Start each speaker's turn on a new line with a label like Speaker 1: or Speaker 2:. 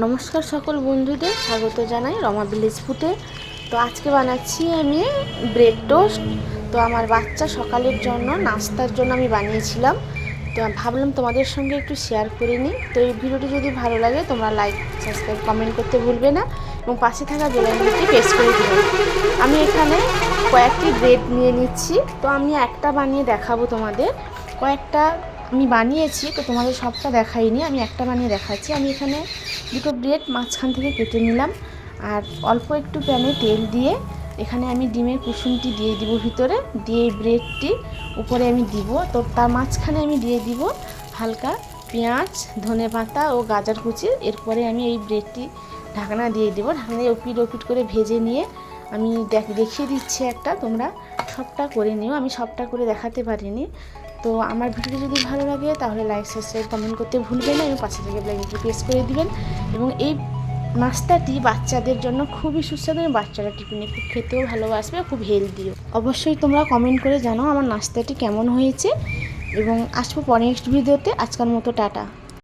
Speaker 1: নমস্কার সকল বন্ধুদের, স্বাগত জানাই রমা ভিলেজ ফুটে। তো আজকে বানাচ্ছি আমি ব্রেড টোস্ট। তো আমার বাচ্চা সকালের জন্য, নাস্তার জন্য আমি বানিয়েছিলাম। তো ভাবলাম তোমাদের সঙ্গে একটু শেয়ার করে নিই। তো এই ভিডিওটি যদি ভালো লাগে, তোমরা লাইক সাবস্ক্রাইব কমেন্ট করতে ভুলবে না এবং পাশে থাকা বেলাইনটি প্রেস করে দেবে আমি এখানে কয়েকটি ব্রেড নিয়ে নিচ্ছি। তো আমি একটা বানিয়ে দেখাবো তোমাদের। কয়েকটা আমি বানিয়েছি, তো তোমাদের সবটা দেখাইনি, আমি একটা বানিয়ে দেখাচ্ছি। আমি এখানে দুটো ব্রেড মাঝখান থেকে কেটে নিলাম আর অল্প একটু প্যানে তেল দিয়ে এখানে আমি ডিমের কুসুমটি দিয়ে দিব ভিতরে। দিয়ে ব্রেডটি উপরে আমি দিব। তো তার মাঝখানে আমি দিয়ে দিব হালকা পেঁয়াজ, ধনে পাতা ও গাজর কুচি। এরপরে আমি এই ব্রেডটি ঢাকনা দিয়ে দেবো। ঢাকনা দিয়ে ওপিট ওপিট করে ভেজে নিয়ে আমি দেখ দেখিয়ে দিচ্ছি একটা, তোমরা সবটা করে নিও। আমি সবটা করে দেখাতে পারিনি। তো আমার ভিডিও যদি ভালো লাগে, তাহলে লাইক সাবস্ক্রাইব কমেন্ট করতে ভুলবেন না এবং পাশে থেকে ব্লাইকটি প্রেস করে দিবেন। এবং এই নাস্তাটি বাচ্চাদের জন্য খুবই সুস্বাদু এবং বাচ্চারা টিফিনে খুব খেতেও ভালোবাসবে, খুব হেলদিও অবশ্যই তোমরা কমেন্ট করে জানাও আমার নাস্তাটি কেমন হয়েছে। এবং আসব নেক্সট ভিডিওতে আজকাল মতো টাটা।